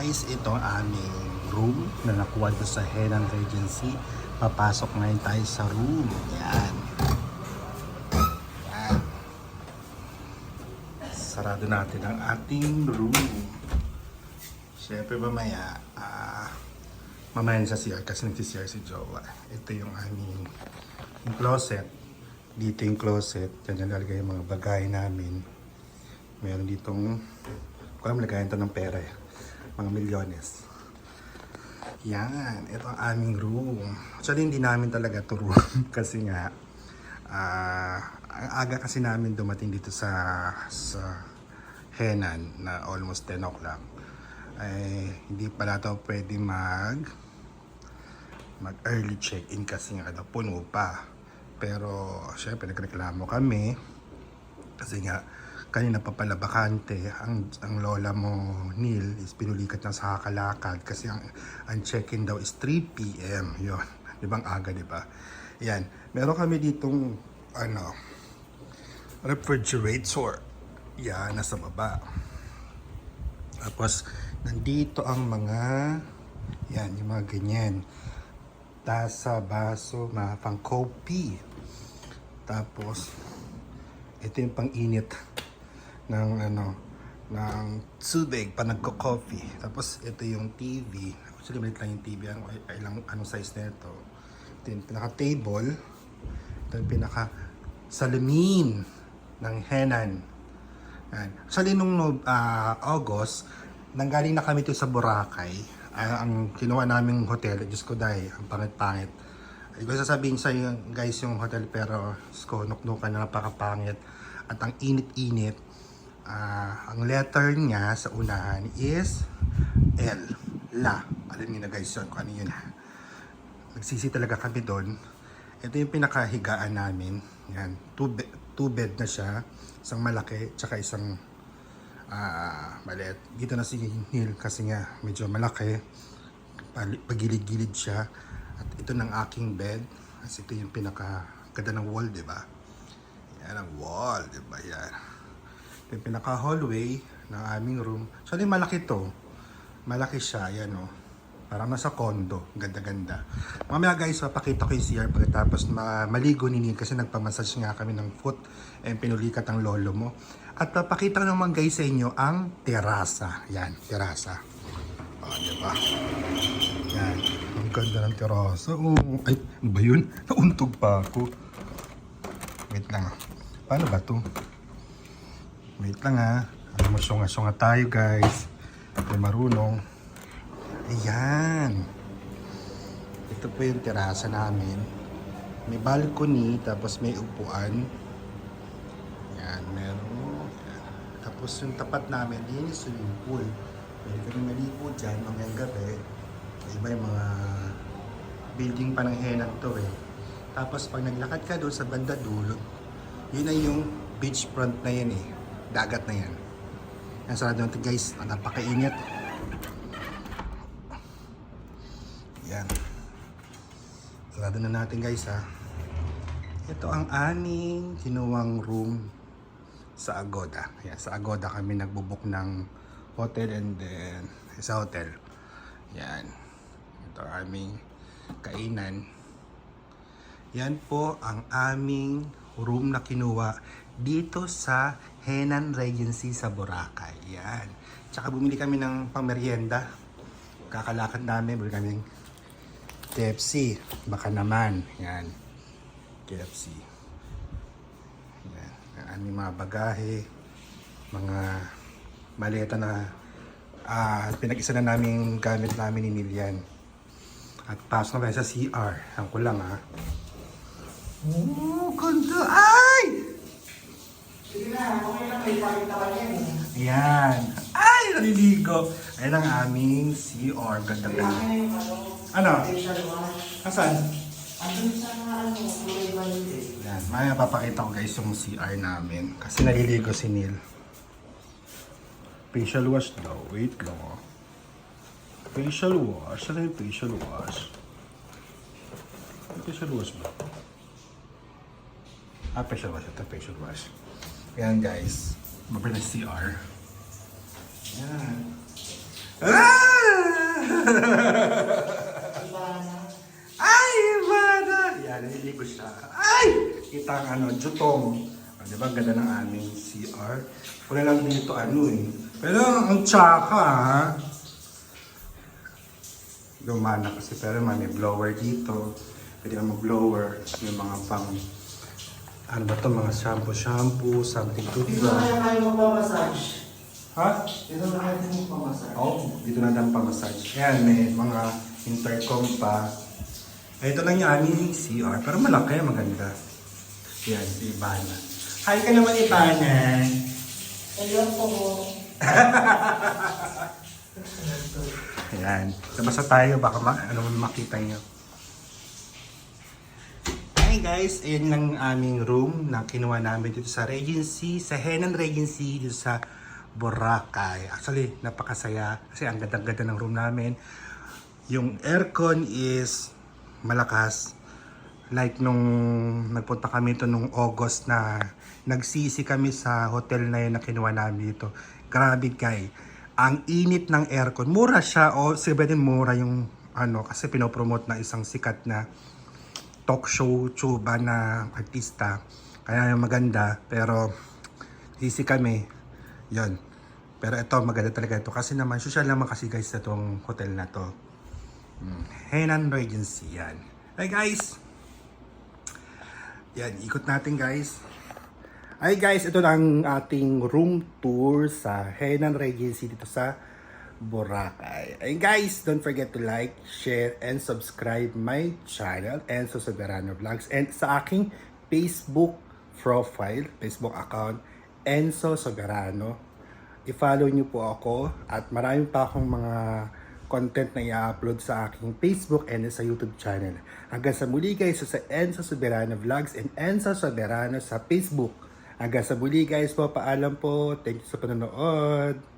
guys, ito ang aming room na nakuha ko sa Henan Regency. Papasok ngayon tayo sa room. Yan. Yan. Sarado natin ang ating room. Siyempre mamaya, ah, mamaya sa CR kasi nagsi-CR si Jowa. Ito yung aming yung closet. Dito yung closet. Diyan yung lalagay yung mga bagay namin. Meron ditong, kung lagayan ito ng pera eh. Mga milyones. Yan, ito ang aming room. Actually, hindi namin talaga ito room kasi nga, ang aga kasi namin dumating dito sa sa Henan na almost 10 o'clock. Ay, hindi pala ito pwede mag mag early check-in kasi nga ano, puno pa. Pero, syempre, nagreklamo kami kasi nga, kanina pa pala bakante, ang, ang lola mo, Neil, is pinulikat na sa kakalakad kasi ang, ang check-in daw is 3 p.m. Yun. Di ba aga, di ba? Yan. Meron kami ditong, ano, refrigerator. Yan, nasa baba. Tapos, nandito ang mga, yan, yung mga ganyan. Tasa, baso, mga pang kopi. Tapos, ito yung pang-init ng ano ng tubig pa nagko-coffee. Tapos ito yung TV. Actually, maliit lang yung TV. Ang, ilang, anong size na ito. Ito yung pinaka-table. Ito yung pinaka-salamin ng Henan. Yan. Actually, nung ah, August, nanggaling na kami to sa Boracay. Ah, ang kinuha naming hotel, Diyos ko dahil, ang pangit-pangit. Ko sasabihin sa iyo guys yung hotel pero Diyos ko nuknukan na napakapangit at ang init-init Ah, ang letter niya sa unahan is L. La. Alam niyo na guys yun kung ano yun. Nagsisi talaga kami doon. Ito yung pinakahigaan namin. Yan. Two, be- two bed na siya. Isang malaki, tsaka isang ah maliit. Dito na si Neil kasi nga medyo malaki. Pagilid-gilid siya. At ito ng aking bed. Kasi ito yung pinaka ganda ng wall, di ba? Yan ang wall, di ba? Yan. Yung pinaka-hallway ng aming room. Actually, malaki to. Malaki siya, yan o. Parang nasa condo. Ganda-ganda. Mamaya guys, papakita ko yung CR pagkatapos ma- maligo ni Neil kasi nagpamassage nga kami ng foot and pinulikat ang lolo mo. At papakita ko naman guys sa inyo ang terasa. Yan, terasa. O, di ba? Yan. Ang ganda ng terasa. Oh, ay, ano ba yun? Nauntog pa ako. Wait lang. ah. Paano ba to? Wait lang ha. Ano mo, sunga-sunga tayo guys. Hindi marunong. Ayan. Ito po yung terasa namin. May balcony, tapos may upuan. Yan, meron. Tapos yung tapat namin, yun yung swimming pool. Pwede kami maligo dyan mamayang gabi. Iba yung mga building pa ng Henan to eh. Tapos pag naglakad ka doon sa banda dulo, yun ay yung beachfront na yan eh. Dagat na yan. Yan sarado natin guys. Napakainit. Yan. Sarado na natin guys ha. Ito ang aming kinuwang room sa Agoda. Yan, sa Agoda kami nagbubuk ng hotel and then sa hotel. Yan. Ito ang aming kainan. Yan po ang aming room na kinuha dito sa Henan Regency sa Boracay. Yan. Tsaka bumili kami ng pangmeryenda. Kakalakad namin, bumili kami ng KFC. Baka naman. Yan. KFC. Yan. Aming mga bagahe, mga maleta na ah pinag-isa na namin gamit namin ni Nilian. At pasok na tayo sa CR. Ang ko lang ha. Oh, ganda! Ay! Sige na, okay lang, may palit naman yan eh. Ayan. Ay, naliligo. Ayan ang aming. Ganda Kaya ganda. yung ano. Asan? Andun sa ano, kulay violet. Ayan. Maya papakita ko guys yung CR namin. Kasi naliligo si Neil. Facial wash daw. Wait lang oh. Facial wash. Ano yung facial wash? Facial wash ba? Ah, facial wash. Ito, facial wash. Ayan, guys. Mabra na CR. Ayan. Ah! Ay, Ivana! Yan, nililigo siya. Ay! Kita ang ano, jutong. Ah, o, diba, ganda ng aming CR. Wala lang dito ano eh. Pero ang tsaka ha. Lumana kasi pero may blower dito. Pwede ka mag-blower. Yung mga pang ano ba to mga shampoo shampoo, something Dito na toothbrush. kaya kayo magpamassage. Ha? Dito na kayo magpamassage. Oo, oh, dito na lang pa-massage. Ayan, may mga intercom pa. Ay, ito lang yung aming CR. Pero malaki, maganda. Yan, si Ivana. Hi ka naman, Ivana. Ayun po. Ayan. Labas na tayo, baka ma ano, makita nyo. Hi guys, ayan lang ang aming room na kinuha namin dito sa Regency, sa Henan Regency dito sa Boracay. Actually, napakasaya kasi ang ganda-ganda ng room namin. Yung aircon is malakas. Like nung nagpunta kami to nung August na nagsisi kami sa hotel na yun na kinuha namin dito. Grabe guy. Ang init ng aircon. Mura siya o sabihin mura yung ano kasi pinopromote na isang sikat na talk show tsuba na artista. Kaya maganda, pero sisi kami. Yon. Pero ito, maganda talaga ito. Kasi naman, social naman kasi guys na itong hotel na to. Hmm. Henan Regency, yan. Hey guys! Yan, ikot natin guys. Ay guys, ito na ang ating room tour sa Henan Regency dito sa Boracay. And guys, don't forget to like, share, and subscribe my channel, Enzo Soberano Vlogs, and sa aking Facebook profile, Facebook account, Enzo Soberano. I-follow niyo po ako at marami pa akong mga content na i-upload sa aking Facebook and sa YouTube channel. Hanggang sa muli guys, sa Enzo Soberano Vlogs and Enzo Soberano sa Facebook. Hanggang sa muli guys po, paalam po. Thank you sa panonood.